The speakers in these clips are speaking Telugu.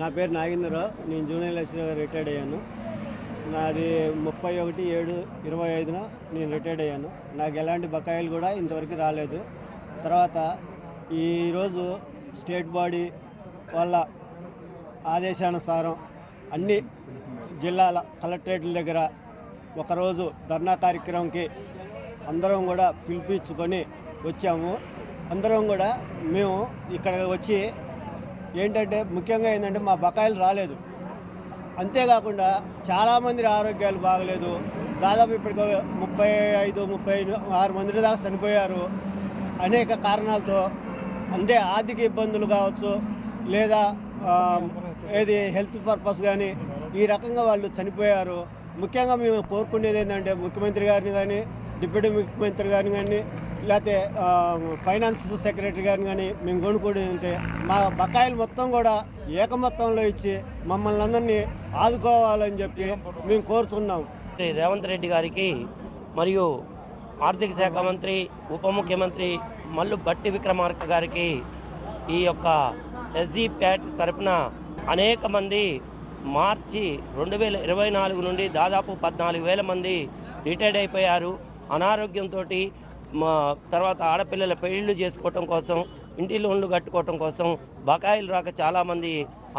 నా పేరు నాగేంద్రరావు. నేను జూనియర్ లెక్చరర్ రిటైర్డ్ అయ్యాను. నాది ముప్పై ఒకటి ఏడు ఇరవై ఐదున నేను రిటైర్డ్ అయ్యాను. నాకు ఎలాంటి బకాయిలు కూడా ఇంతవరకు రాలేదు. తర్వాత ఈరోజు స్టేట్ బాడీ వాళ్ళ ఆదేశానుసారం అన్ని జిల్లాల కలెక్టరేట్ల దగ్గర ఒకరోజు ధర్నా కార్యక్రమంకి అందరం కూడా పిలిపించుకొని వచ్చాము. అందరం కూడా మేము ఇక్కడ వచ్చి ఏంటంటే ముఖ్యంగా ఏంటంటే మా బకాయిలు రాలేదు. అంతేకాకుండా చాలామంది ఆరోగ్యాలు బాగలేదు. దాదాపు ఇప్పటికి ముప్పై ఐదు ముప్పై ఆరు మంది దాకా చనిపోయారు. అనేక కారణాలతో అంటే ఆర్థిక ఇబ్బందులు కావచ్చు లేదా ఏది హెల్త్ పర్పస్ కానీ ఈ రకంగా వాళ్ళు చనిపోయారు. ముఖ్యంగా మేము కోరుకునేది ఏంటంటే ముఖ్యమంత్రి గారిని కానీ డిప్యూటీ ముఖ్యమంత్రి గారిని కానీ లేకపోతే ఫైనాన్స్ సెక్రటరీ గారిని కానీ మేము కొనుక్కోవడం అంటే మా బకాయిలు మొత్తం కూడా ఏక మొత్తంలో ఇచ్చి మమ్మల్ని అందరినీ ఆదుకోవాలని చెప్పి మేము కోరుతున్నాం శ్రీ రేవంత్ రెడ్డి గారికి మరియు ఆర్థిక శాఖ మంత్రి ఉప ముఖ్యమంత్రి మల్లు బట్టి విక్రమార్క గారికి ఈ యొక్క ఎస్జీ ప్యాట్ తరపున అనేక మంది మార్చి రెండు వేల ఇరవై నాలుగు నుండి దాదాపు పద్నాలుగు వేల మంది రిటైర్డ్ అయిపోయారు. అనారోగ్యంతో మా తర్వాత ఆడపిల్లల పెళ్ళిళ్ళు చేసుకోవటం కోసం ఇంటి లోన్లు కట్టుకోవటం కోసం బకాయిలు రాక చాలామంది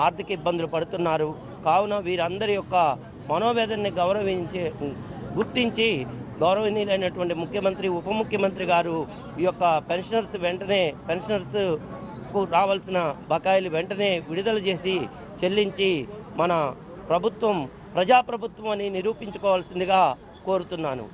ఆర్థిక ఇబ్బందులు పడుతున్నారు. కావున వీరందరి యొక్క మనోవేదనని గౌరవించే గుర్తించి గౌరవనీయులైనటువంటి ముఖ్యమంత్రి ఉప ముఖ్యమంత్రి గారు ఈ యొక్క పెన్షనర్స్ వెంటనే పెన్షనర్స్కు రావాల్సిన బకాయిలు వెంటనే విడుదల చేసి చెల్లించి మన ప్రభుత్వం ప్రజాప్రభుత్వం అని నిరూపించుకోవాల్సిందిగా కోరుతున్నాను.